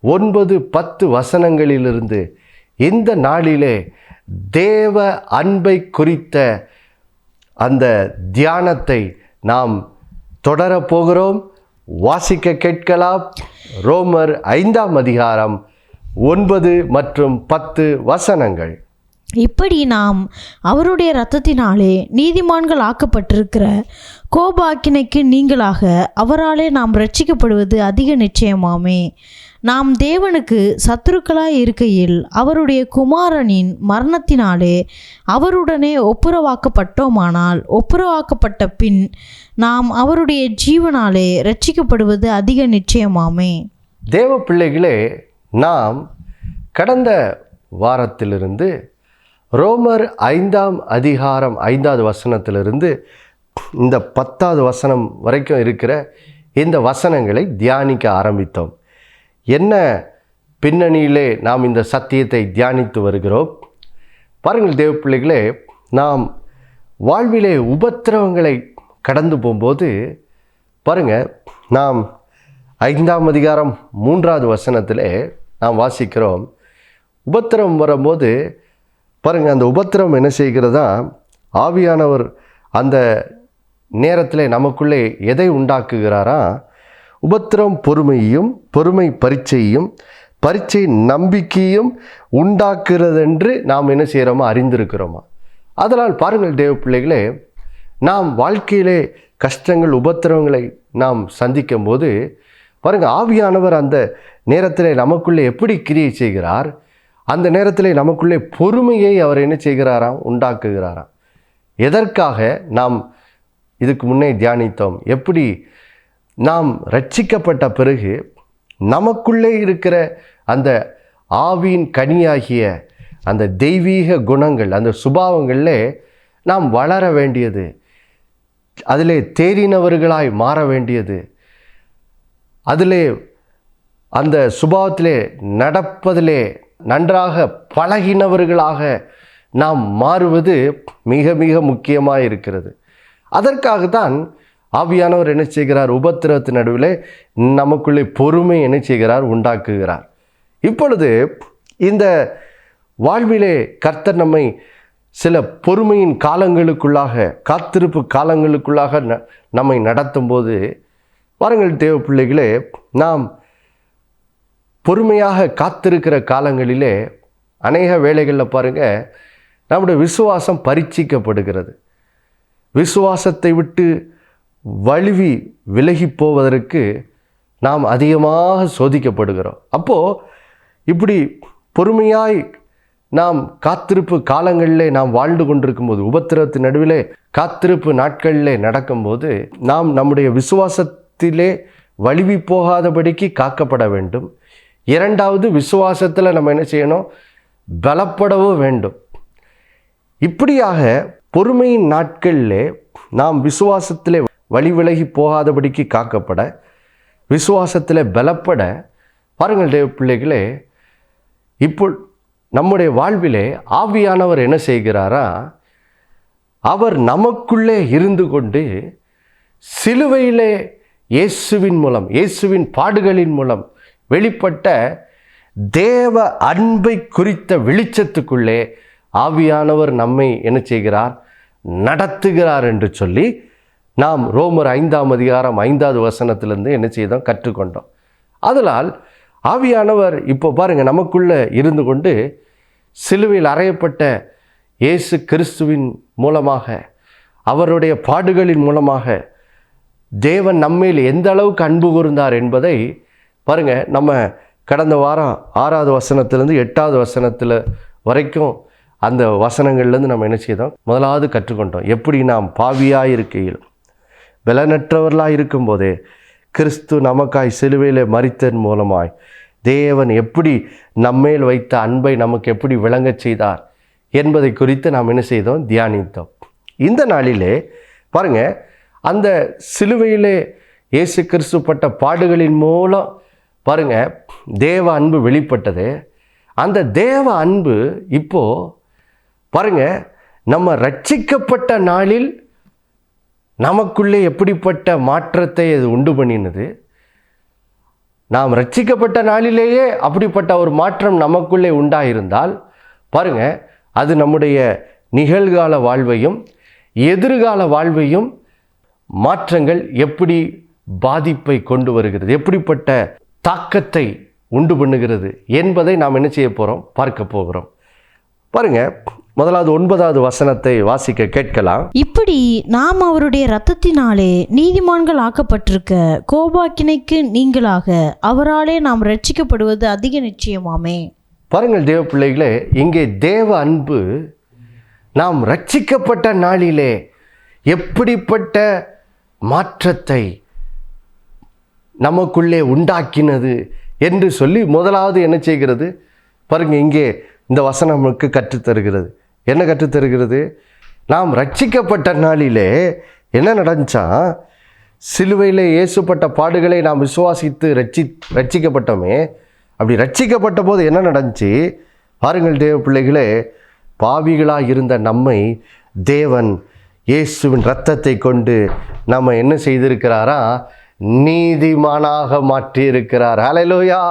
ஒன்பது பத்து வசனங்களிலிருந்து இந்த நாளிலே தேவ அன்பை குறித்த அந்த தியானத்தை நாம் தொடரப் போகிறோம். வாசிக்க கேட்கலாம். ரோமர் ஐந்தாம் அதிகாரம் ஒன்பது மற்றும் பத்து வசனங்கள். இப்படி நாம் அவருடைய இரத்தத்தினாலே நீதிமான்கள் ஆக்கப்பட்டிருக்கிற கோபாக்கினைக்கு நீங்களாக அவராலே நாம் ரட்சிக்கப்படுவது அதிக நிச்சயமாமே. நாம் தேவனுக்கு சத்துருக்களாய் இருக்கையில் அவருடைய குமாரனின் மரணத்தினாலே அவருடனே ஒப்புரவாக்கப்பட்டோமானால் ஒப்புரவாக்கப்பட்ட பின் நாம் அவருடைய ஜீவனாலே ரட்சிக்கப்படுவது அதிக நிச்சயமாமே. தேவ பிள்ளைகளே நாம் கடந்த வாரத்திலிருந்து ரோமர் ஐந்தாம் அதிகாரம் ஐந்தாவது வசனத்திலிருந்து இந்த பத்தாவது வசனம் வரைக்கும் இருக்கிற இந்த வசனங்களை தியானிக்க ஆரம்பித்தோம். என்ன பின்னணியிலே நாம் இந்த சத்தியத்தை தியானித்து வருகிறோம்? பாருங்கள் தேவ பிள்ளைகளே நாம் வாழ்விலே உபத்திரவங்களை கடந்து போகும்போது பாருங்கள் நாம் ஐந்தாம் அதிகாரம் மூன்றாவது வசனத்திலே நாம் வாசிக்கிறோம். உபத்திரம் வரும்போது பாருங்கள் அந்த உபத்திரம் என்ன செய்கிறதா? ஆவியானவர் அந்த நேரத்தில் நமக்குள்ளே எதை உண்டாக்குகிறாரா? உபத்திரம் பொறுமையும் பொறுமை பரீட்சையும் பரீட்சை நம்பிக்கையும் உண்டாக்குறதென்று நாம் என்ன செய்கிறோமா? அறிந்திருக்கிறோமா? அதனால் பாருங்கள் தேவ பிள்ளைகளே நாம் வாழ்க்கையிலே கஷ்டங்கள் உபத்திரவங்களை நாம் சந்திக்கும் போது பாருங்கள் ஆவியானவர் அந்த நேரத்தில் நமக்குள்ளே எப்படி கிரியை செய்கிறார்? அந்த நேரத்தில் நமக்குள்ளே பொறுமையை அவர் என்ன செய்கிறாராம்? உண்டாக்குகிறாராம். எதற்காக நாம் இதுக்கு முன்னே தியானித்தோம்? எப்படி நாம் ரட்சிக்கப்பட்ட பிறகு நமக்குள்ளே இருக்கிற அந்த ஆவியின் கனியாகிய அந்த தெய்வீக குணங்கள் அந்த சுபாவங்களில் நாம் வளர வேண்டியது அதிலே தேறினவர்களாய் மாற வேண்டியது அதிலே அந்த சுபாவத்திலே நடப்பதிலே நன்றாக பழகினவர்களாக நாம் மாறுவது மிக மிக முக்கியமாக இருக்கிறது அதற்காக தான் ஆவியானவர் என்ன செய்கிறார்? உபத்திரவத்து நடுவில் நமக்குள்ளே பொறுமை என்ன செய்கிறார்? உண்டாக்குகிறார். இப்பொழுது இந்த வாழ்விலே கர்த்தர் நம்மை சில பொறுமையின் காலங்களுக்குள்ளாக காத்திருப்பு காலங்களுக்குள்ளாக ந நம்மை நடத்தும் போது பாருங்கள் தேவ பிள்ளைகளே நாம் பொறுமையாக காத்திருக்கிற காலங்களிலே அநேக வேலைகளில் பாருங்கள் நம்முடைய விசுவாசம் பரீட்சிக்கப்படுகிறது. விசுவாசத்தை விட்டு வழுவி விலகி போவதற்கு நாம் அதிகமாக சோதிக்கப்படுகிறோம். அப்போது இப்படி பொறுமையாய் நாம் காத்திருப்பு காலங்களிலே நாம் வாழ்ந்து கொண்டிருக்கும்போது உபத்திரத்து நடுவிலே காத்திருப்பு நாட்களிலே நடக்கும்போது நாம் நம்முடைய விசுவாசத்திலே வழுவி போகாதபடிக்கு காக்கப்பட வேண்டும். இரண்டாவது விசுவாசத்தில் நம்ம என்ன செய்யணும்? பலப்படவும் வேண்டும். இப்படியாக பொறுமையின் நாட்களிலே நாம் விசுவாசத்திலே வழி விலகி போகாதபடிக்கு காக்கப்பட விசுவாசத்தில் பலப்பட பாருங்கள் தேவ பிள்ளைகளே இப்போ நம்முடைய வாழ்விலே ஆவியானவர் என்ன செய்கிறாரா அவர் நமக்குள்ளே இருந்து கொண்டு சிலுவையிலே இயேசுவின் மூலம் இயேசுவின் பாடுகளின் மூலம் வெளிப்பட்ட தேவ அன்பை குறித்த வெளிச்சத்துக்குள்ளே ஆவியானவர் நம்மை என்ன செய்கிறார் நடத்துகிறார் என்று சொல்லி நாம் ரோமர் ஐந்தாம் அதிகாரம் ஐந்தாவது வசனத்திலேருந்து என்ன செய்தோம்? கற்றுக்கொண்டோம். அதனால் ஆவியானவர் இப்போ பாருங்கள் நமக்குள்ளே இருந்து கொண்டு சிலுவையில் அறையப்பட்ட இயேசு கிறிஸ்துவின் மூலமாக அவருடைய பாடுகளின் மூலமாக தேவன் நம்மேல் எந்த அளவுக்கு அன்பு கூர்ந்தார் என்பதை பாருங்கள் நம்ம கடந்த வாரம் ஆறாவது வசனத்திலேருந்து எட்டாவது வசனத்தில் வரைக்கும் அந்த வசனங்கள்லேருந்து நம்ம என்ன செய்தோம்? முதலாவது கற்றுக்கொண்டோம். எப்படி நாம் பாவியாக இருக்கையில் பலனற்றவர்களாக இருக்கும்போதே கிறிஸ்து நமக்காய் சிலுவையிலே மறித்தன் மூலமாய் தேவன் எப்படி நம்மேல் வைத்த அன்பை நமக்கு எப்படி விளங்கச் செய்தார் என்பதை குறித்து நாம் என்ன செய்தோம்? தியானித்தோம். இந்த நாளிலே பாருங்க அந்த சிலுவையிலே இயேசு கிறிஸ்து பட்ட பாடுகளின் மூலம் பாருங்க தேவ அன்பு வெளிப்பட்டது. அந்த தேவ அன்பு இப்போ பாருங்க நம்ம ரட்சிக்கப்பட்ட நாளில் நமக்குள்ளே எப்படிப்பட்ட மாற்றத்தை அது உண்டு பண்ணினது? நாம் ரட்சிக்கப்பட்ட நாளிலேயே அப்படிப்பட்ட ஒரு மாற்றம் நமக்குள்ளே உண்டாயிருந்தால் பாருங்க அது நம்முடைய நிகழ்கால வாழ்வையும் எதிர்கால வாழ்வையும் மாற்றங்கள் எப்படி பாதிப்பை கொண்டு வருகிறது எப்படிப்பட்ட தாக்கத்தை உண்டு பண்ணுகிறது என்பதை நாம் என்ன செய்ய போகிறோம் பார்க்க போகிறோம். பாருங்கள் முதலாவது ஒன்பதாவது வசனத்தை வாசிக்க கேட்கலாம். இப்படி நாம் அவருடைய இரத்தத்தினாலே நீதிமான்கள் ஆக்கப்பட்டிருக்க கோபாக்கினைக்கு நீங்களாக அவராலே நாம் ரட்சிக்கப்படுவது அதிக நிச்சயமாமே. பாருங்கள் தேவ பிள்ளைகளே இங்கே தேவ அன்பு நாம் ரட்சிக்கப்பட்ட நாளிலே எப்படிப்பட்ட மாற்றத்தை நமக்குள்ளே உண்டாக்கினது என்று சொல்லி முதலாவது என்ன செய்கிறது? பாருங்க இங்கே இந்த வசனம் நமக்கு கற்றுத்தருகிறது. என்ன கற்றுத்தருகிறது? நாம் ரட்சிக்கப்பட்ட நாளிலே என்ன நடந்துச்சா? சிலுவையில் இயேசுப்பட்ட பாடுகளை நாம் விசுவாசித்து ரட்சி ரட்சிக்கப்பட்டோமே. அப்படி ரட்சிக்கப்பட்ட போது என்ன நடந்துச்சு? பாருங்கள் தேவ பிள்ளைகளே பாவிகளாக இருந்த நம்மை தேவன் இயேசுவின் ரத்தத்தை கொண்டு நம்ம என்ன செய்திருக்கிறாரா? நீதிமானாக மாற்றியிருக்கிறார். அலையிலோயா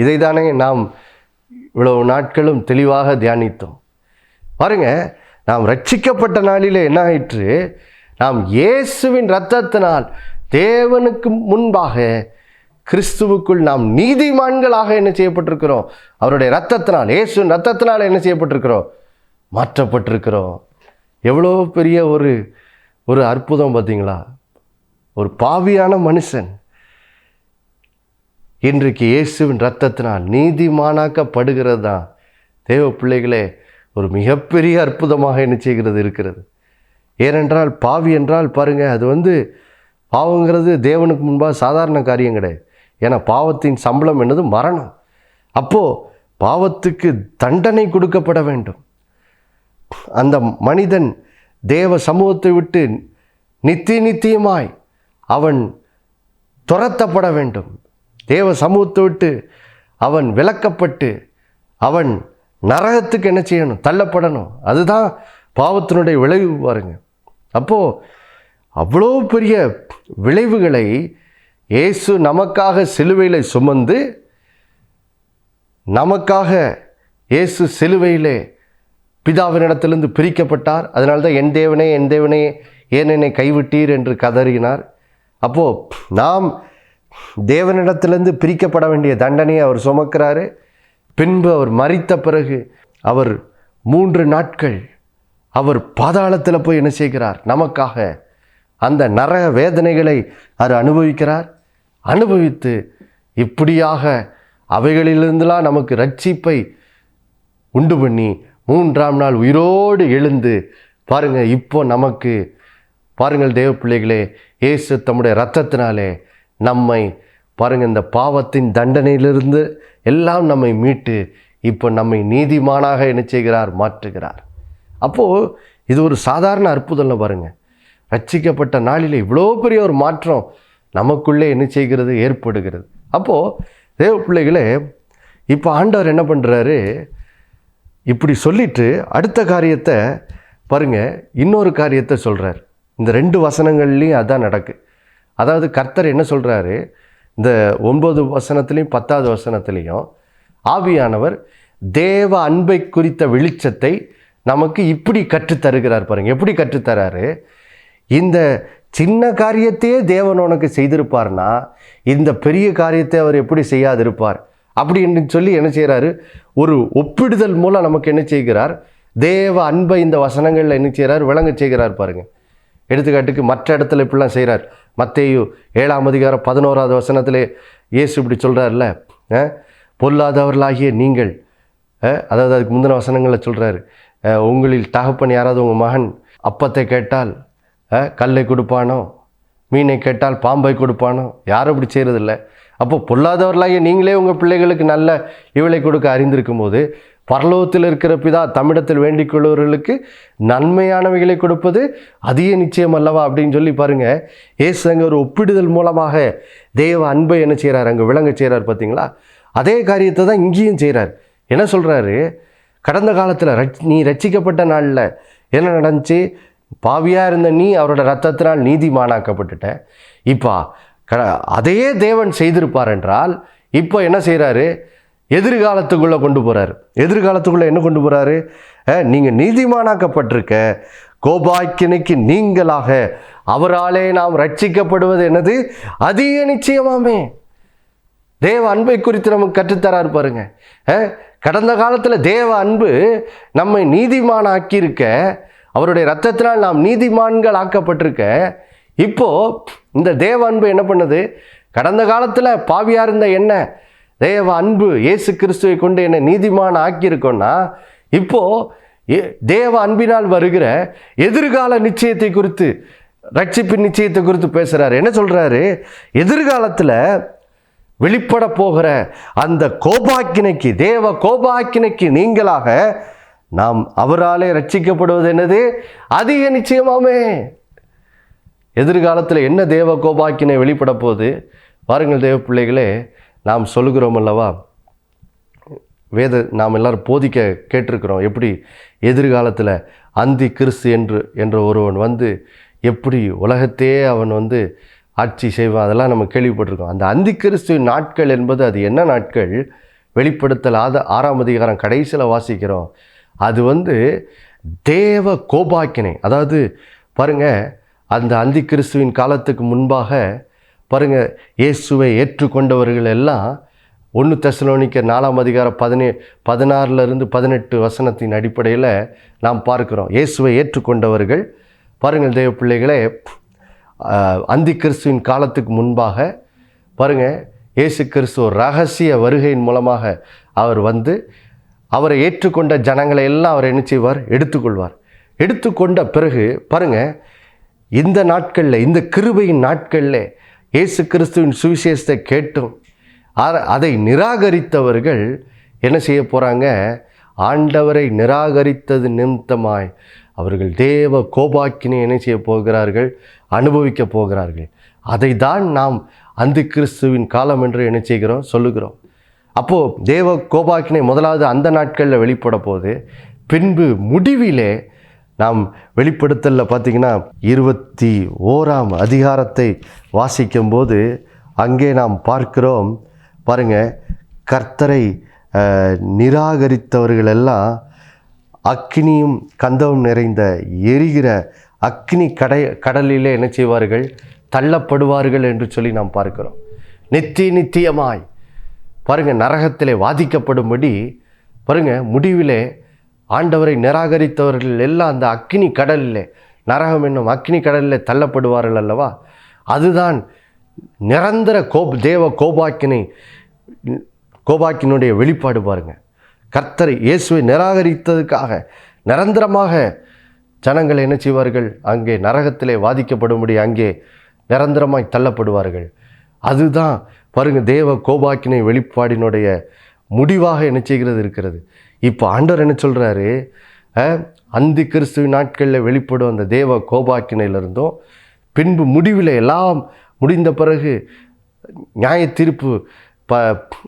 இதை தானே நாம் இவ்வளவு நாட்களும் தெளிவாக தியானித்தோம். பாருங்க நாம் ரட்சிக்கப்பட்ட நாளிலே என்ன ஆயிற்று நாம் இயேசுவின் இரத்தத்தினால் தேவனுக்கு முன்பாக கிறிஸ்துவுக்குள் நாம் நீதிமான்களாக என்ன செய்யப்பட்டிருக்கிறோம்? அவருடைய ரத்தத்தினால் இயேசுவின் ரத்தத்தினால் என்ன செய்யப்பட்டிருக்கிறோம்? மாற்றப்பட்டிருக்கிறோம். எவ்வளோ பெரிய ஒரு ஒரு அற்புதம் பார்த்தீங்களா? ஒரு பாவியான மனுஷன். இன்றைக்கு இயேசுவின் ரத்தத்தினால் நீதிமானாக்கப்படுகிறது தான் தேவ பிள்ளைகளே ஒரு மிகப்பெரிய அற்புதமாக என்ன செய்கிறது இருக்கிறது. ஏனென்றால் பாவி என்றால் பாருங்கள் அது வந்து பாவங்கிறது தேவனுக்கு முன்பாக சாதாரண காரியம் கிடையாது. ஏன்னா பாவத்தின் சம்பளம் என்னது? மரணம். அப்போது பாவத்துக்கு தண்டனை கொடுக்கப்பட வேண்டும். அந்த மனிதன் தேவ சமூகத்தை விட்டு நித்திய நித்தியமாய் அவன் துரத்தப்பட வேண்டும். தேவ சமூகத்தை விட்டு அவன் விளக்கப்பட்டு அவன் நரகத்துக்கு என்ன செய்யணும்? தள்ளப்படணும். அதுதான் பாவத்தினுடைய விளைவு பாருங்க. அப்போது அவ்வளோ பெரிய விளைவுகளை இயேசு நமக்காக சிலுவையில் சுமந்து நமக்காக இயேசு சிலுவையிலே பிதாவினிடத்திலிருந்து பிரிக்கப்பட்டார். அதனால தான் என் தேவனே என் தேவனே ஏன் என்னை கைவிட்டீர் என்று கதறினார். அப்போது நாம் தேவனிடத்திலிருந்து பிரிக்கப்பட வேண்டிய தண்டனையை அவர் சுமக்கிறாரு. பின்பு அவர் மறித்த பிறகு அவர் மூன்று நாட்கள் அவர் பாதாளத்தில் போய் என்ன செய்கிறார்? நமக்காக அந்த நரக வேதனைகளை அவர் அனுபவிக்கிறார். அனுபவித்து இப்படியாக அவைகளிலிருந்துலாம் நமக்கு ரட்சிப்பை உண்டு பண்ணி மூன்றாம் நாள் உயிரோடு எழுந்து பாருங்கள் இப்போ நமக்கு பாருங்கள் தேவ பிள்ளைகளே இயேசு தம்முடைய ரத்தத்தினாலே நம்மை பாருங்கள் இந்த பாவத்தின் தண்டனையிலிருந்து எல்லாம் நம்மை மீட்டு இப்போ நம்மை நீதிமானாக என்ன செய்கிறார் மாற்றுகிறார். அப்போது இது ஒரு சாதாரண அற்புதம்ல பாருங்கள் ரட்சிக்கப்பட்ட நாளில் இவ்வளோ பெரிய ஒரு மாற்றம் நமக்குள்ளே என்ன செய்கிறது ஏற்படுகிறது. அப்போது தேவ பிள்ளைகளே இப்போ ஆண்டவர் என்ன பண்ணுறாரு இப்படி சொல்லிட்டு அடுத்த காரியத்தை பாருங்கள் இன்னொரு காரியத்தை சொல்கிறார் இந்த ரெண்டு வசனங்கள்லேயும் அதான் நடக்கு. அதாவது கர்த்தர் என்ன சொல்கிறாரு இந்த ஒன்பது வசனத்துலேயும் பத்தாவது வசனத்துலேயும் ஆவியானவர் தேவ அன்பை குறித்த வெளிச்சத்தை நமக்கு இப்படி கற்றுத்தருகிறார் பாருங்க. எப்படி கற்றுத்தராரு? இந்த சின்ன காரியத்தையே தேவன் உனக்கு செய்திருப்பார்னா இந்த பெரிய காரியத்தை அவர் எப்படி செய்யாதிருப்பார்? அப்படின்னு சொல்லி என்ன செய்கிறாரு ஒரு ஒப்பிடுதல் மூலம் நமக்கு என்ன செய்கிறார்? தேவ அன்பை இந்த வசனங்களில் என்ன செய்கிறார் விளங்க செய்கிறார் பாருங்க. எடுத்துக்காட்டுக்கு மற்ற இடத்துல இப்படிலாம் செய்கிறார். மத்தேயு ஏழாம் அதிகாரம் பதினோராவது வசனத்திலே இயேசு இப்படி சொல்கிறார்ல பொல்லாதவர்களாகிய நீங்கள் அதாவது அதுக்கு முந்தின வசனங்களில் சொல்கிறாரு உங்களில் தகப்பன் யாராவது உங்கள் மகன் அப்பத்தை கேட்டால் கல்லை கொடுப்பானோ? மீனை கேட்டால் பாம்பை கொடுப்பானோ? யாரும் இப்படி செய்கிறதில்ல அப்போ பொல்லாதவர்களாகிய நீங்களே உங்கள் பிள்ளைகளுக்கு நல்ல இவளை கொடுக்க அறிந்திருக்கும் போது பரலோகத்தில் இருக்கிற பிதா தமிழத்தில் வேண்டிக் கொள்வர்களுக்கு நன்மையானவைகளை கொடுப்பது அதிக நிச்சயம் அல்லவா அப்படின்னு சொல்லி பாருங்கள் ஏசு அங்கே ஒரு ஒப்பிடுதல் மூலமாக தேவ அன்பை என்ன செய்கிறார்? அங்கே விளங்க செய்கிறார் பார்த்தீங்களா? அதே காரியத்தை தான் இங்கேயும் செய்கிறார். என்ன சொல்கிறாரு கடந்த காலத்தில் ரச் நீ ரட்சிக்கப்பட்ட நாளில் என்ன நடந்துச்சு? பாவியாக இருந்த நீ அவரோட ரத்தத்தினால் நீதிமானாக்கப்பட்டுட்ட. இப்போ க அதையே தேவன் செய்திருப்பார் என்றால் இப்போ என்ன செய்கிறாரு எதிர்காலத்துக்குள்ளே கொண்டு போகிறாரு எதிர்காலத்துக்குள்ளே என்ன கொண்டு போகிறாரு நீங்கள் நீதிமானாக்கப்பட்டிருக்க கோபாக்கினைக்கு நீங்களாக அவராலே நாம் ரட்சிக்கப்படுவது என்னது? அதிக நிச்சயமாமே. தேவ அன்பை குறித்து நமக்கு கற்றுத்தராரு பாருங்க. கடந்த காலத்தில் தேவ அன்பு நம்மை நீதிமான் ஆக்கியிருக்க அவருடைய ரத்தத்தினால் நாம் நீதிமான்கள் ஆக்கப்பட்டிருக்க இப்போ இந்த தேவ அன்பு என்ன பண்ணுது? கடந்த காலத்தில் பாவியாக இருந்த என்ன? தேவ அன்பு இயேசு கிறிஸ்துவை கொண்டு என்னை நீதிமான ஆக்கியிருக்கோன்னா இப்போ ஏ- தேவ அன்பினால் வருகிற எதிர்கால நிச்சயத்தை குறித்து ரட்சிப்பின் நிச்சயத்தை குறித்து பேசுகிறாரு என்ன சொல்கிறாரு எதிர்காலத்தில் வெளிப்பட போகிற அந்த கோபாக்கினைக்கு தேவ கோபாக்கினைக்கு நீங்களாக நாம் அவராலே ரட்சிக்கப்படுவது என்னது? அதிக நிச்சயமாமே. எதிர்காலத்தில் என்ன தேவ கோபாக்கினை வெளிப்பட போகுது? பாருங்கள் தேவ பிள்ளைகளே நாம் சொல்லுகிறோம் அல்லவா? வேத நாம் எல்லாரும் போதிக்க கேட்டிருக்கிறோம். எப்படி எதிர்காலத்தில் அந்தி கிறிஸ்து என்று என்ற ஒருவன் வந்து எப்படி உலகத்தையே அவன் வந்து ஆட்சி செய்வான் அதெல்லாம் நம்ம கேள்விப்பட்டிருக்கோம். அந்த அந்தி கிறிஸ்துவின் நாட்கள் என்பது அது என்ன நாட்கள்? வெளிப்படுத்தலாத ஆறாம் அதிகாரம் கடைசியில் வாசிக்கிறோம். அது வந்து தேவ கோபாக்கினை அதாவது பாருங்க அந்த அந்தி கிறிஸ்துவின் காலத்துக்கு முன்பாக பாருங்கள் இயேசுவை ஏற்றுக்கொண்டவர்கள் எல்லாம் ஒன்று தெசலோனிக்க நாலாம் அதிகாரம் பதினே பதினாறுலேருந்து பதினெட்டு வசனத்தின் அடிப்படையில் நாம் பார்க்குறோம். இயேசுவை ஏற்றுக்கொண்டவர்கள் பாருங்கள் தேவ பிள்ளைகளே அந்தி கிறிஸ்துவின் காலத்துக்கு முன்பாக பாருங்க இயேசு கிறிஸ்துவ ரகசிய வருகையின் மூலமாக அவர் வந்து அவரை ஏற்றுக்கொண்ட ஜனங்களை எல்லாம் அவர் என்ன செய்வார்? எடுத்துக்கொள்வார். எடுத்துக்கொண்ட பிறகு பாருங்கள் இந்த நாட்களில் இந்த கிருபையின் நாட்களில் இயேசு கிறிஸ்துவின் சுவிசேஷத்தை கேட்டும். அதை நிராகரித்தவர்கள் என்ன செய்ய போகிறாங்க ஆண்டவரை நிராகரித்தது நிமித்தமாய் அவர்கள் தேவ கோபாக்கினை என்ன செய்ய போகிறார்கள்? அனுபவிக்க போகிறார்கள். அதை தான் நாம் அந்து கிறிஸ்துவின் காலம் என்று என்ன செய்கிறோம்? சொல்லுகிறோம். அப்போது தேவ கோபாக்கினை முதலாவது அந்த நாட்களில் வெளிப்பட போது பின்பு முடிவிலே நாம் வெளிப்படுத்தலில் பார்த்தீங்கன்னா இருபத்தி ஓராம் அதிகாரத்தை வாசிக்கும்போது அங்கே நாம் பார்க்கிறோம். பாருங்க கர்த்தரை நிராகரித்தவர்களெல்லாம் அக்னியும் அக்கினியும் கந்தவும் நிறைந்த எரிகிற அக்னி கடை கடலிலே என்ன செய்வார்கள்? தள்ளப்படுவார்கள் என்று சொல்லி நாம் பார்க்கிறோம். நித்திய நித்தியமாய். பாருங்கள் நரகத்திலே வாதிக்கப்படும்படி பாருங்கள் முடிவிலே ஆண்டவரை நிராகரித்தவர்கள் எல்லாம் அந்த அக்னி கடலில் நரகம் என்னும் அக்னி கடலில் தள்ளப்படுவார்கள் அல்லவா? அதுதான் நிரந்தர கோப் தேவ கோபாக்கினை கோபாக்கினுடைய வெளிப்பாடு பாருங்கள் கர்த்தரை இயேசுவை நிராகரித்ததுக்காக நிரந்தரமாக ஜனங்கள் என்ன செய்வார்கள்? அங்கே நரகத்திலே வாதிக்கப்படும்படி அங்கே நிரந்தரமாய் தள்ளப்படுவார்கள். அதுதான் பாருங்கள் தேவ கோபாக்கினை வெளிப்பாடினுடைய முடிவாக என்ன செய்கிறது இருக்கிறது? இப்போ ஆண்டவர் என்ன சொல்கிறாரு அந்தி கிறிஸ்துவின் நாட்களில் வெளிப்படும் அந்த தேவ கோபாக்கினையிலிருந்தும் பின்பு முடிவில் எல்லாம் முடிந்த பிறகு நியாய தீர்ப்பு ப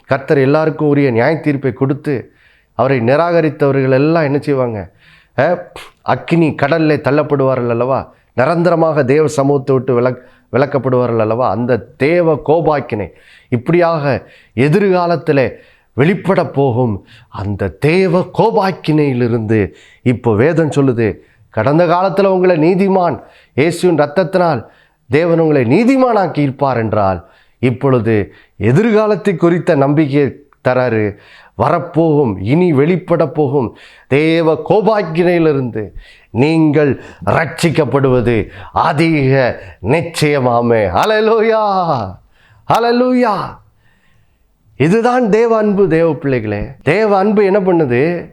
கர்த்தர் எல்லாருக்கும் உரிய நியாய தீர்ப்பை கொடுத்து அவரை நிராகரித்தவர்கள் எல்லாம் என்ன செய்வாங்க? அக்கினி கடலில் தள்ளப்படுவார்கள் அல்லவா? நிரந்தரமாக தேவ சமூகத்தை விட்டு விளக் விளக்கப்படுவார்கள் அல்லவா? அந்த தேவ கோபாக்கினை இப்படியாக எதிர்காலத்தில் வெளிப்பட போகும் அந்த தேவ கோபாக்கினையிலிருந்து இப்போ வேதம் சொல்லுது கடந்த காலத்தில் உங்களை நீதிமான் இயேசுவின் ரத்தத்தினால் தேவன் உங்களை நீதிமானாக்கி இருப்பார் என்றால் இப்பொழுது எதிர்காலத்தை குறித்த நம்பிக்கையை தராரு வரப்போகும் இனி வெளிப்பட போகும் தேவ கோபாக்கினையிலிருந்து நீங்கள் ரட்சிக்கப்படுவது அதிக நிச்சயமாமே. அலலூயா அலலூயா இதுதான் தேவ அன்பு தேவ பிள்ளைகளே. தேவ அன்பு என்ன பண்ணுது?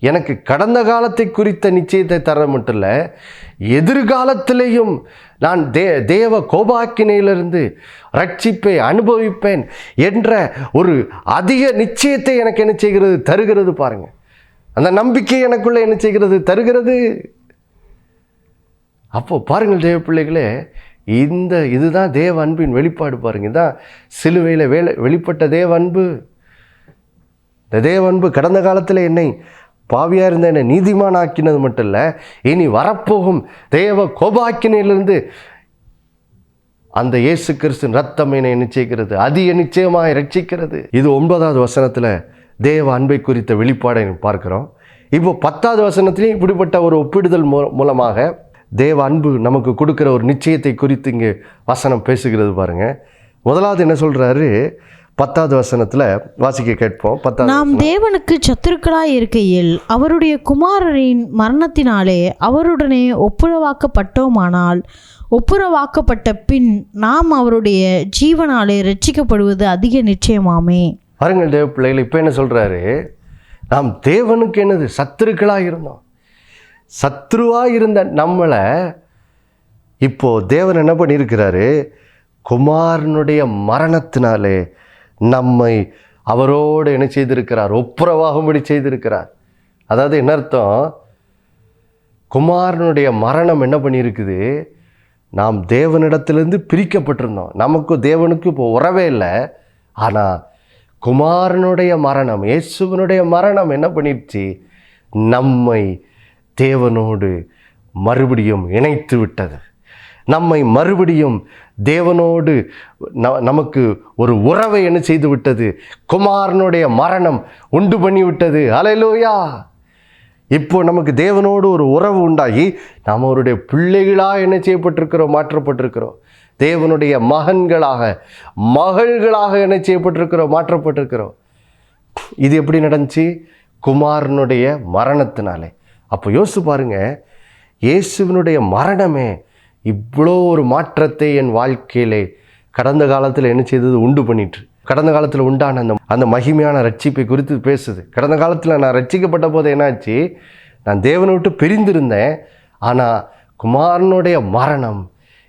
எனக்கு கடந்த காலத்தை குறித்த நிச்சயத்தை தர மட்டும் இல்லை எதிர்காலத்திலேயும் நான் தே தேவ கோபாக்கினையிலிருந்து ரட்சிப்பை அனுபவிப்பேன் என்ற ஒரு அதிக நிச்சயத்தை எனக்கு என்ன செய்கிறது? தருகிறது பாருங்க. அந்த நம்பிக்கை எனக்குள்ளே என்ன செய்கிறது? தருகிறது. அப்போ பாருங்கள் தேவ பிள்ளைகளே இந்த இதுதான் தேவ அன்பின் வெளிப்பாடு பாருங்க. இதுதான் சிலுவையில் வேலை வெளிப்பட்ட தேவ அன்பு. இந்த தேவ அன்பு கடந்த காலத்தில் என்னை பாவியாக இருந்த என்னை நீதிமான் ஆக்கினது மட்டும் இல்லை இனி வரப்போகும் தேவ கோபாக்கினையிலிருந்து அந்த இயேசு கிறிஸ்து ரத்தம் என்னை நிச்சயிக்கிறது அதிக நிச்சயமாக ரட்சிக்கிறது இது ஒன்பதாவது வசனத்தில் தேவ அன்பை குறித்த வெளிப்பாடை பார்க்குறோம். இப்போ பத்தாவது வசனத்திலையும் இப்படிப்பட்ட ஒரு ஒப்பிடுதல் மூ மூலமாக தேவ அன்பு நமக்கு கொடுக்குற ஒரு நிச்சயத்தை குறித்து இங்கே வசனம் பேசுகிறது பாருங்க. முதலாவது என்ன சொல்றாரு? பத்தாவது வசனத்தில் வாசிக்க கேட்போம். பத்தாவது நாம் தேவனுக்கு சத்துருக்களாய் இருக்கையில் அவருடைய குமாரரின் மரணத்தினாலே அவருடனே ஒப்புரவாக்கப்பட்டோமானால் ஒப்புரவாக்கப்பட்ட பின் நாம் அவருடைய ஜீவனாலே ரட்சிக்கப்படுவது அதிக நிச்சயமாமே. பாருங்கள் தேவ பிள்ளைகள் இப்போ என்ன சொல்கிறாரு நாம் தேவனுக்கு என்னது? சத்துருக்களாக இருந்தோம். சத்ருவாக இருந்த நம்மளை இப்போது தேவன் என்ன பண்ணியிருக்கிறாரு? குமாரனுடைய மரணத்தினாலே நம்மை அவரோடு என்ன செய்திருக்கிறார்? ஒப்புரவாகும்படி செய்திருக்கிறார். அதாவது என்ன அர்த்தம்? குமாரனுடைய மரணம் என்ன பண்ணியிருக்குது? நாம் தேவனிடத்திலிருந்து பிரிக்கப்பட்டிருந்தோம். நமக்கும் தேவனுக்கும் இப்போ உறவே இல்லை. ஆனால் குமாரனுடைய மரணம் இயேசுவனுடைய மரணம் என்ன பண்ணிடுச்சு நம்மை தேவனோடு மறுபடியும் இணைத்து விட்டது. நம்மை மறுபடியும் தேவனோடு ந நமக்கு ஒரு உறவை என்ன செய்து விட்டது? குமாரனுடைய மரணம் உண்டு பண்ணிவிட்டது அலையிலோயா இப்போ நமக்கு தேவனோடு ஒரு உறவு உண்டாகி நாம் அவருடைய பிள்ளைகளாக என்ன செய்யப்பட்டிருக்கிறோம்? மாற்றப்பட்டிருக்கிறோம். தேவனுடைய மகன்களாக மகள்களாக என்ன செய்யப்பட்டிருக்கிறோம்? மாற்றப்பட்டிருக்கிறோம். இது எப்படி நடந்துச்சு? குமாரனுடைய மரணத்தினாலே. அப்போ யோசிச்சு பாருங்க இயேசுவினுடைய மரணமே இவ்வளோ ஒரு மாற்றத்தை என் வாழ்க்கையிலே கடந்த காலத்தில் என்ன செய்தது? உண்டு பண்ணிட்டு கடந்த காலத்தில் உண்டான அந்த அந்த மகிமையான ரட்சிப்பை குறித்து பேசுது. கடந்த காலத்தில் நான் ரட்சிக்கப்பட்ட போது என்னாச்சு? நான் தேவனை விட்டு பிரிந்திருந்தேன். ஆனால் குமாரனுடைய மரணம்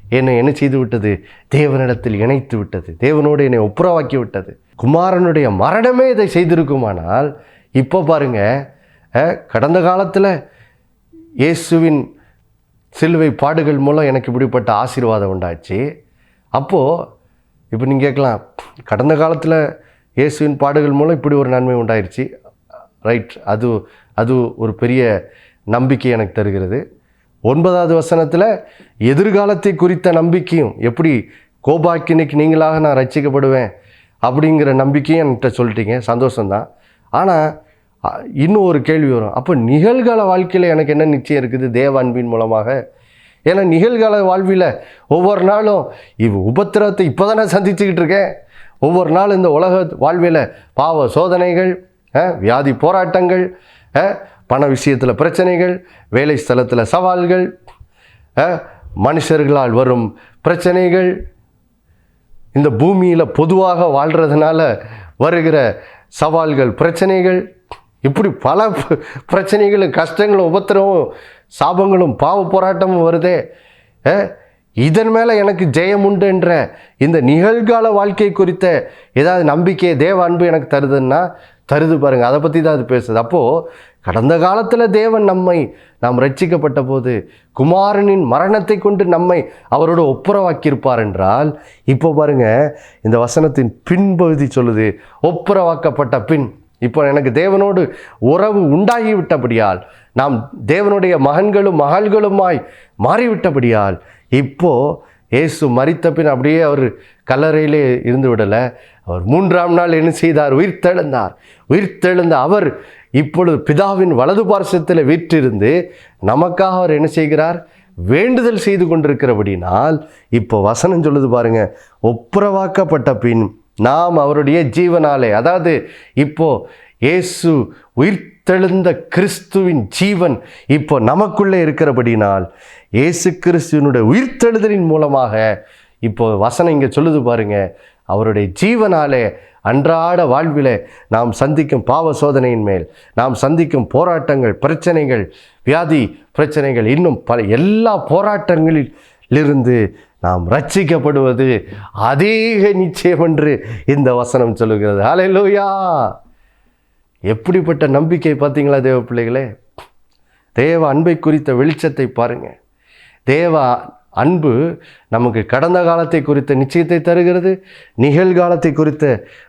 என்னை என்ன செய்து விட்டது? தேவனிடத்தில் இணைத்து விட்டது. தேவனோடு என்னை ஒப்புரவாக்கி விட்டது. குமாரனுடைய மரணமே இதை செய்திருக்குமானால் இப்போ பாருங்க கடந்த காலத்தில் இயேசுவின் சிலுவை பாடுகள் மூலம் எனக்கு இப்படிப்பட்ட ஆசீர்வாதம் உண்டாச்சு. அப்போது இப்போ நீங்கள் கேட்கலாம் கடந்த காலத்தில் இயேசுவின் பாடுகள் மூலம் இப்படி ஒரு நன்மை உண்டாயிருச்சு. ரைட் அது அது ஒரு பெரிய நம்பிக்கை எனக்கு தருகிறது. ஒன்பதாவது வசனத்தில் எதிர்காலத்தை குறித்த நம்பிக்கையும் எப்படி கோபாக்கினைக்கு நீங்களாக நான் ரட்சிக்கப்படுவேன் அப்படிங்கிற நம்பிக்கையும் என்கிட்ட சொல்லிட்டீங்க. சந்தோஷம்தான். ஆனால் இன்னும் ஒரு கேள்வி வரும். அப்போ நிகழ்கால வாழ்க்கையில் எனக்கு என்ன நிச்சயம் இருக்குது? தேவ அன்பின் மூலமாக. ஏன்னா நிகழ்கால வாழ்வில் ஒவ்வொரு நாளும் இவ் உபத்திரத்தை இப்போ தானே சந்திச்சுக்கிட்டு இருக்கேன். ஒவ்வொரு நாளும் இந்த உலக வாழ்வில் பாவ சோதனைகள் வியாதி போராட்டங்கள் பண விஷயத்தில் பிரச்சனைகள் வேலை ஸ்தலத்தில் சவால்கள் மனுஷர்களால் வரும் பிரச்சனைகள் இந்த பூமியில் பொதுவாக வாழ்கிறதுனால வருகிற சவால்கள் பிரச்சனைகள் இப்படி பல பிரச்சனைகளும் கஷ்டங்களும் உபத்திரமும் சாபங்களும் பாவ போராட்டமும் வருதே. இதன் மேலே எனக்கு ஜெயம் உண்டு என்ற இந்த நிகழ்கால வாழ்க்கை குறித்த ஏதாவது நம்பிக்கை தேவ அன்பு எனக்கு தருதுன்னா தருது பாருங்கள் அதை பற்றி தான் அது பேசுது. அப்போது கடந்த காலத்தில் தேவன் நம்மை நாம் ரட்சிக்கப்பட்ட போது குமாரனின் மரணத்தை கொண்டு நம்மை அவரோடு ஒப்புரவாக்கியிருப்பார் என்றால் இப்போ பாருங்க இந்த வசனத்தின் பின்பகுதி சொல்லுது. ஒப்புரவாக்கப்பட்ட பின். இப்போ எனக்கு தேவனோடு உறவு உண்டாகிவிட்டபடியால் நாம் தேவனுடைய மகன்களும் மகள்களுமாய் மாறிவிட்டபடியால் இப்போ இயேசு மறித்த பின் அப்படியே அவர் கல்லறையிலே இருந்து விடலை. அவர் மூன்றாம் நாள் என்ன செய்தார்? உயிர்த்தெழுந்தார். உயிர்த்தெழுந்த அவர் இப்பொழுது பிதாவின் வலது பார்சத்தில் வீற்றிருந்து நமக்காக அவர் என்ன செய்கிறார்? வேண்டுதல் செய்து கொண்டிருக்கிறபடினால் இப்போ வசனம் சொல்லுது பாருங்க ஒப்புரவாக்கப்பட்ட பின் நாம் அவருடைய ஜீவனாலே. அதாவது இப்போ இயேசு உயிர்த்தெழுந்த கிறிஸ்துவின் ஜீவன் இப்போ நமக்குள்ளே இருக்கிறபடினால் இயேசு கிறிஸ்துவனுடைய உயிர்த்தெழுதலின் மூலமாக இப்போ வசனம் இங்கே சொல்லுது பாருங்க அவருடைய ஜீவனாலே அன்றாட வாழ்விலே நாம் சந்திக்கும் பாவ சோதனையின் மேல் நாம் சந்திக்கும் போராட்டங்கள் பிரச்சனைகள் வியாதி பிரச்சனைகள் இன்னும் பல எல்லா போராட்டங்களிலிருந்து நாம் ரட்சிக்கப்படுவது அதிக நிச்சயம் என்று இந்த வசனம் சொல்லுகிறது. ஹalleluya. எப்படிப்பட்ட நம்பிக்கை பார்த்தீங்களா தேவ பிள்ளைகளே? தேவ அன்பை குறித்த வெளிச்சத்தை பாருங்கள் தேவ அன்பு நமக்கு கடந்த காலத்தை குறித்த நிச்சயத்தை தருகிறது நிகழ்காலத்தை குறித்த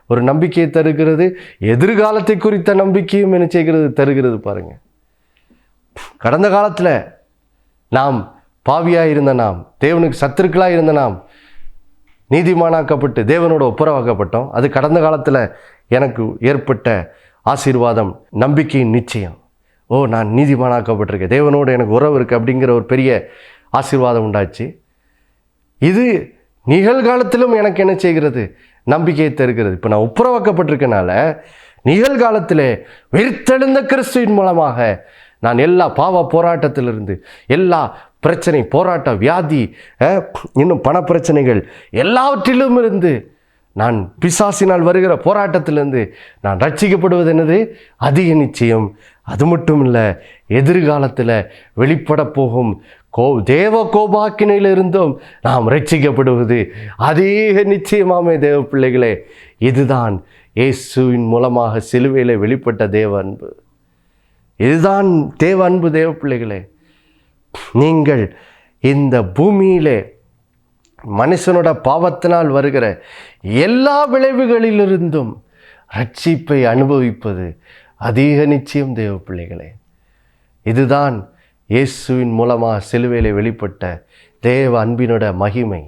ஒரு நம்பிக்கையை தருகிறது எதிர்காலத்தை குறித்த நம்பிக்கையும் என்ன செய்கிறது? தருகிறது பாருங்கள் கடந்த காலத்தில் நாம் பாவியாக இருந்த நாம் தேவனுக்கு சத்துருக்களாக இருந்த நாம் நீதிமானாக்கப்பட்டு தேவனோட ஒப்புரவாக்கப்பட்டோம். அது கடந்த காலத்தில் எனக்கு ஏற்பட்ட ஆசீர்வாதம் நம்பிக்கையின் நிச்சயம். ஓ நான் நீதிமானாக்கப்பட்டிருக்கேன். தேவனோடு எனக்கு உறவு இருக்குது அப்படிங்கிற ஒரு பெரிய ஆசீர்வாதம் உண்டாச்சு. இது நிகழ்காலத்திலும் எனக்கு என்ன செய்கிறது? நம்பிக்கையை தருகிறது. இப்போ நான் ஒப்புரவாக்கப்பட்டிருக்கனால நிகழ்காலத்திலே வெறுத்தெழுந்த கிறிஸ்துவின் மூலமாக நான் எல்லா பாவ போராட்டத்திலிருந்து எல்லா பிரச்சனை போராட்ட வியாதி இன்னும் பண பிரச்சனைகள் எல்லாவற்றிலும் இருந்து நான் பிசாசினால் வருகிற போராட்டத்திலிருந்து நான் ரட்சிக்கப்படுவது என்னது? அதிக நிச்சயம். அது மட்டும் இல்லை எதிர்காலத்தில் வெளிப்பட போகும் கோ தேவ கோபாக்கினையிலிருந்தும் நாம் ரட்சிக்கப்படுவது அதிக நிச்சயமாமே தேவ பிள்ளைகளே. இதுதான் இயேசுவின் மூலமாக சிலுவையில் வெளிப்பட்ட தேவ அன்பு. இதுதான் தேவ அன்பு தேவ பிள்ளைகளே. நீங்கள் இந்த பூமியிலே மனுஷனோட பாவத்தினால் வருகிற எல்லா விளைவுகளிலிருந்தும் ரட்சிப்பை அனுபவிப்பது அதிக நிச்சயம் தேவ பிள்ளைகளே. இதுதான் இயேசுவின் மூலமாக சிலுவையில் வெளிப்பட்ட தேவ அன்பினோட மகிமை.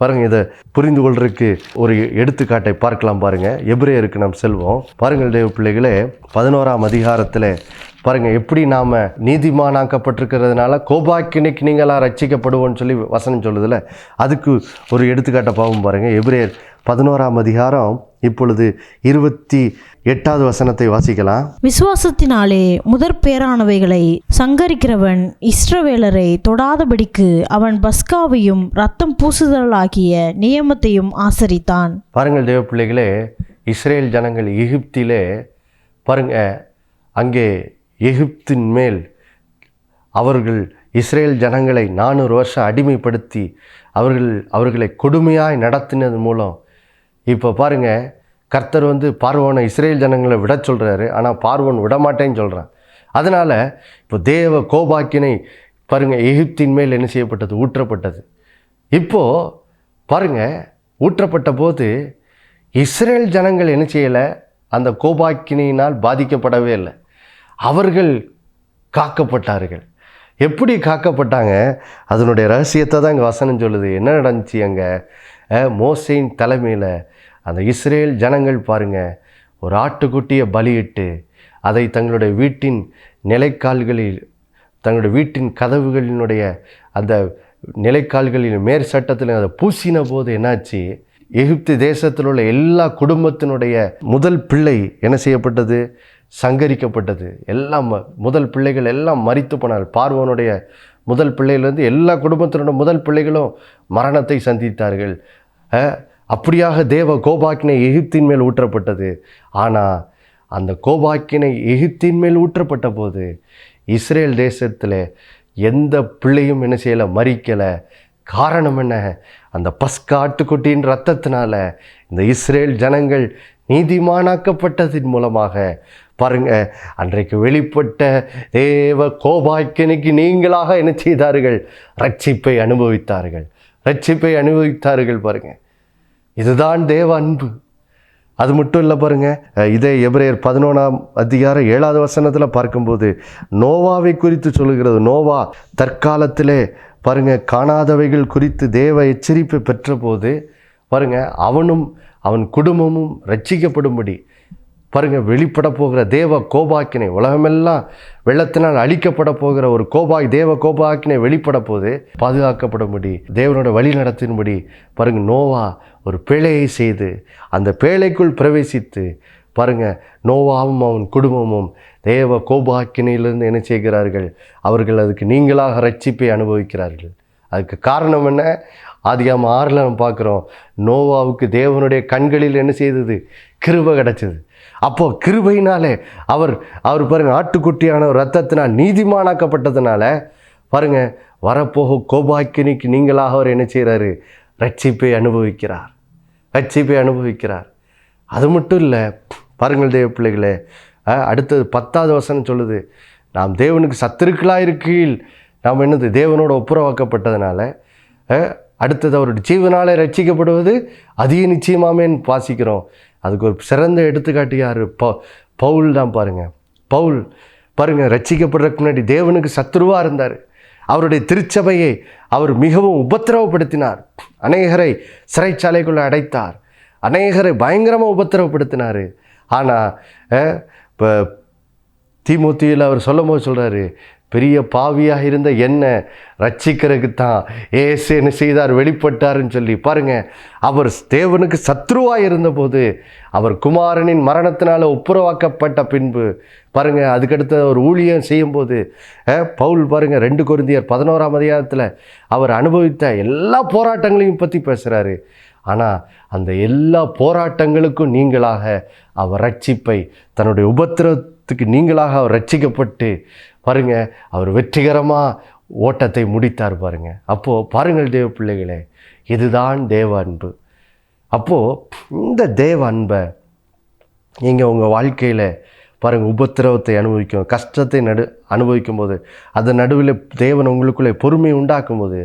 பாருங்கள் இதை புரிந்து கொள்றதுக்கு ஒரு எடுத்துக்காட்டை பார்க்கலாம் பாருங்கள் எபிரேயருக்கு நாம் செல்வோம். பாருங்கள் தேவ பிள்ளைகளே பதினோராம் அதிகாரத்தில் பாருங்க எப்படி நாம நீதிமானாக்கப்பட்டிருக்கிறதுனால கோபாக்கினைக்கு நீங்களாம் ரட்சிக்கப்படுவோம்னு சொல்லி வசனம் சொல்லுதுல அதுக்கு ஒரு எடுத்துக்காட்டை பார்ப்போம் பாருங்க. எபிரேயர் பதினோராம் அதிகாரம் இப்பொழுது இருபத்தி எட்டாவது வசனத்தை வாசிக்கலாம். விசுவாசத்தினாலே முதற் பேரானவைகளை சங்கரிக்கிறவன் இஸ்ரவேலரை தொடாதபடிக்கு அவன் பஸ்காவையும் ரத்தம் பூசுதலாகிய நியமத்தையும் ஆசரித்தான். பாருங்கள் தேவ பிள்ளைகளே இஸ்ரேல் ஜனங்கள் எகிப்திலே பாருங்க அங்கே எகிப்தின் மேல் அவர்கள் இஸ்ரேல் ஜனங்களை நானூறு வருஷம் அடிமைப்படுத்தி அவர்கள் அவர்களை கொடுமையாய் நடத்தினது மூலம் இப்போ பாருங்கள் கர்த்தர் வந்து பார்வோனை இஸ்ரேல் ஜனங்களை விட சொல்கிறாரு ஆனால் பார்வோன் விட மாட்டேன்னு சொல்கிறான் அதனால் இப்போ தேவ கோபாக்கினை பாருங்கள் எகிப்தின் மேல் என்ன செய்யப்பட்டது? ஊற்றப்பட்டது. இப்போது பாருங்கள் ஊற்றப்பட்ட போது இஸ்ரேல் ஜனங்கள் என்ன செய்யலை? அந்த கோபாக்கினியினால் பாதிக்கப்படவே இல்லை. அவர்கள் காக்கப்பட்டார்கள். எப்படி காக்கப்பட்டாங்க? அதனுடைய ரகசியத்தை தான் இங்கே வசனம் சொல்லுது. என்ன நடந்துச்சு அங்கே? மோசையின் தலைமையில் அந்த இஸ்ரேல் ஜனங்கள் பாருங்கள் ஒரு ஆட்டுக்குட்டியை பலியிட்டு அதை தங்களுடைய வீட்டின் நிலைக்கால்களில் தங்களுடைய வீட்டின் கதவுகளினுடைய அந்த நிலைக்கால்களில் மேற் சட்டத்தில் அதை பூசின போது என்னாச்சு? எகிப்து தேசத்தில் உள்ள எல்லா குடும்பத்தினுடைய முதல் பிள்ளை என்ன செய்யப்பட்டது? சங்கரிக்கப்பட்டது. எல்லாம் ம- முதல் பிள்ளைகள் எல்லாம் மறித்து போனார் பார்வனுடைய முதல் பிள்ளையிலேருந்து எல்லா குடும்பத்தினுடைய முதல் பிள்ளைகளும் மரணத்தை சந்தித்தார்கள். அப்படியாக தேவ கோபாக்கினை எகிப்தின் மேல் ஊற்றப்பட்டது. ஆனால் அந்த கோபாக்கினை எகிப்தின் மேல் ஊற்றப்பட்ட போது இஸ்ரேல் தேசத்தில் எந்த பிள்ளையும் என்ன செய்யலை மறிக்கலை காரணம் என்ன? அந்த பஸ்காட்டுக்குட்டியின் ரத்தத்தினால இந்த இஸ்ரேல் ஜனங்கள் நீதிமானாக்கப்பட்டதின் மூலமாக. பாருங்க அன்றைக்கு வெளிப்பட்ட தேவ கோபாக்கினைக்கு நீங்களாக என்ன செய்தார்கள்? ரட்சிப்பை அனுபவித்தார்கள். ரட்சிப்பை அனுபவித்தார்கள் பாருங்க. இதுதான் தேவ அன்பு. அது மட்டும் இல்லை பாருங்க இதே எபிரேயர் பதினொன்றாம் அதிகாரம் ஏழாவது வசனத்தில் பார்க்கும்போது நோவாவை குறித்து சொல்லுகிறது. நோவா தற்காலத்திலே பாருங்க காணாதவைகள் குறித்து தேவ எச்சரிப்பை பெற்றபோது பாருங்க அவனும் அவன் குடும்பமும் ரட்சிக்கப்படும்படி. பாருங்க வெளிப்பட போகிற தேவ கோபாக்கினை உலகமெல்லாம் வெள்ளத்தினால் அழிக்கப்பட போகிற ஒரு கோபாய் தேவ கோபாக்கினை வெளிப்பட போது பாதுகாக்கப்படும்படி தேவனோட வழி நடத்தின்படி பாருங்கள் நோவா ஒரு பேழையை செய்து அந்த பேழைக்குள் பிரவேசித்து பாருங்க நோவாவும் அவன் குடும்பமும் தேவ கோபாக்கினையிலிருந்து என்ன செய்கிறார்கள்? அவர்கள் அதுக்கு நீங்களாக ரட்சிப்பை அனுபவிக்கிறார்கள். அதுக்கு காரணம் என்ன? ஆதிகாம ஆறில் நம்ம பார்க்குறோம். நோவாவுக்கு தேவனுடைய கண்களில் என்ன செய்தது? கிருபை கிடச்சிது. அப்போ கிருபையினாலே அவர் அவர் பாருங்கள் ஆட்டுக்குட்டியான ஒரு ரத்தத்தினால் நீதிமானாக்கப்பட்டதுனால பாருங்கள் வரப்போக கோபாக்கினிக்கு நீங்களாக அவர் என்ன செய்கிறாரு ரட்சிப்பை அனுபவிக்கிறார். ரட்சிப்பை அனுபவிக்கிறார். அது மட்டும் இல்லை பாருங்கள் தேவ பிள்ளைகளே அடுத்தது பத்தாவது வசனம் சொல்லுது நாம் தேவனுக்கு சத்துருக்களாக இருக்கீழ் நாம் என்னது தேவனோட ஒப்புரவாக்கப்பட்டதுனால அடுத்தது அவருடைய ஜீவனாலே ரட்சிக்கப்படுவது அதிக நிச்சயமாமேன்னு வாசிக்கிறோம். அதுக்கு ஒரு சிறந்த எடுத்துக்காட்டு யார்? ப பவுல் தான் பாருங்கள் பவுல் பாருங்கள் ரட்சிக்கப்படுறதுக்கு முன்னாடி தேவனுக்கு சத்ருவாக இருந்தார். அவருடைய திருச்சபையை அவர் மிகவும் உபத்திரவப்படுத்தினார். அநேகரை சிறைச்சாலைக்குள்ளே அடைத்தார். அநேகரை பயங்கரமாக உபத்திரவப்படுத்தினார். ஆனால் இப்போ தீமூத்தியில் அவர் சொல்லும் போது சொல்கிறாரு பெரிய பாவியாக இருந்த என்ன ரட்சிக்கிறதுக்கு தான் ஏசு என்ன செய்தார் வெளிப்பட்டாருன்னு சொல்லி பாருங்க. அவர் தேவனுக்கு சத்ருவாக இருந்தபோது அவர் குமாரனின் மரணத்தினால் ஒப்புரவாக்கப்பட்ட பின்பு பாருங்க அதுக்கடுத்த ஒரு ஊழியம் செய்யும்போது பவுல் பாருங்க ரெண்டு குருந்தியர் பதினோராம் அதிகாரத்தில் அவர் அனுபவித்த எல்லா போராட்டங்களையும் பற்றி பேசுகிறாரு ஆனால் அந்த எல்லா போராட்டங்களுக்கும் நீங்களாக அவர் ரட்சிப்பை தன்னுடைய உபத்திரத்துக்கு நீங்களாக அவர் ரட்சிக்கப்பட்டு பாருங்க அவர் வெற்றிகரமாக ஓட்டத்தை முடித்தார் பாருங்கள் அப்போது பாருங்கள் தேவ பிள்ளைகளே இதுதான் தேவ அன்பு. அப்போது இந்த தேவ அன்பை நீங்கள் உங்கள் வாழ்க்கையில் பாருங்கள் உபத்திரவத்தை அனுபவிக்கும் கஷ்டத்தை நடு அனுபவிக்கும் போது அதன் நடுவில் தேவன் உங்களுக்குள்ளே பொறுமை உண்டாக்கும் போது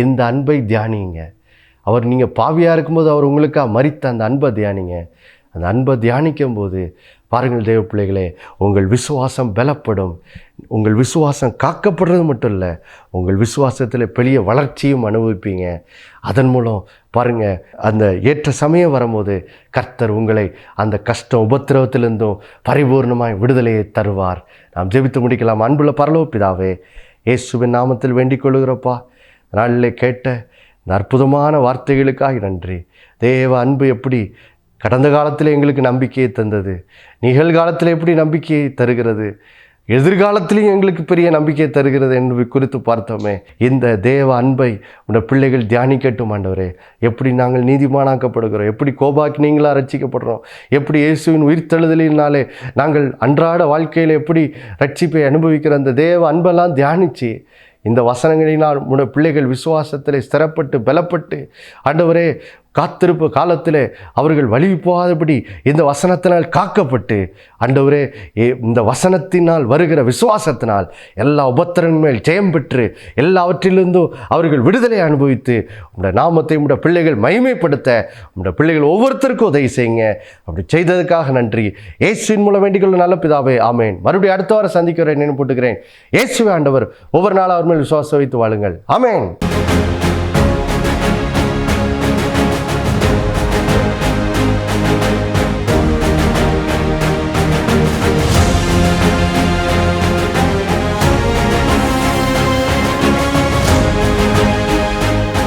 இந்த அன்பை தியானிங்க. அவர் நீங்கள் பாவியாக இருக்கும்போது அவர் உங்களுக்காக மறித்த அந்த அன்பை தியானிங்க. அந்த அன்பை தியானிக்கும் போது பாருங்கள் தேவ பிள்ளைகளே உங்கள் விசுவாசம் பலப்படும். உங்கள் விசுவாசம் காக்கப்படுறது மட்டும் இல்லை உங்கள் விசுவாசத்தில் பெரிய வளர்ச்சியும் அனுபவிப்பீங்க. அதன் மூலம் பாருங்கள் அந்த ஏற்ற சமயம் வரும்போது கர்த்தர் உங்களை அந்த கஷ்டம் உபத்திரவத்திலிருந்தும் பரிபூர்ணமாய் விடுதலையை தருவார். நாம் ஜெபித்து முடிக்கலாம். அன்புள்ள பரலோ பிதாவே இயேசுவின் நாமத்தில் வேண்டிக் கொள்கிறப்பா. நாளில் கேட்ட அற்புதமான வார்த்தைகளுக்காக நன்றி. தேவ அன்பு எப்படி கடந்த காலத்தில் எங்களுக்கு நம்பிக்கையை தந்தது. நிகழ்காலத்தில் எப்படி நம்பிக்கையை தருகிறது? எதிர்காலத்திலையும் எங்களுக்கு பெரிய நம்பிக்கையை தருகிறது என்று குறித்து பார்த்தோமே. இந்த தேவ அன்பை உடைய பிள்ளைகள் தியானிக்கட்டும் ஆண்டவரே. எப்படி நாங்கள் நீதிமானாக்கப்படுகிறோம்? எப்படி கோபாக்கு நீங்களாக ரட்சிக்கப்படுறோம் எப்படி இயேசுவின் உயிர்த்தெழுதலினாலே நாங்கள் அன்றாட வாழ்க்கையில் எப்படி ரட்சிப்பை அனுபவிக்கிற அந்த தேவ அன்பெல்லாம் தியானித்து இந்த வசனங்களினால் உடைய பிள்ளைகள் விசுவாசத்தில் ஸ்திரப்பட்டு பலப்பட்டு ஆண்டவரே காத்திருப்பு காலத்தில் அவர்கள் வழி போகாதபடி இந்த வசனத்தினால் காக்கப்பட்டு அண்டவரே இந்த வசனத்தினால் வருகிற விசுவாசத்தினால் எல்லா உபத்திரன் மேல் ஜெயம் பெற்று எல்லாவற்றிலிருந்தும் அவர்கள் விடுதலை அனுபவித்து உங்களோட நாமத்தை உங்களோட பிள்ளைகள் மகிமைப்படுத்த உங்களோட பிள்ளைகள் ஒவ்வொருத்தருக்கும் உதவி செய்யுங்க. அப்படி செய்ததுக்காக நன்றி. இயேசுவின் மூலம் வேண்டிக்கொள்ள நல்ல பிதாவே ஆமேன். மறுபடியும் அடுத்த வாரம் சந்திக்கிறேன் நினைவு போட்டுக்கிறேன் இயேசுவே ஆண்டவர் ஒவ்வொரு நாளும் அவர் மேல் விசுவாசம் வைத்து வாழுங்கள். ஆமேன்.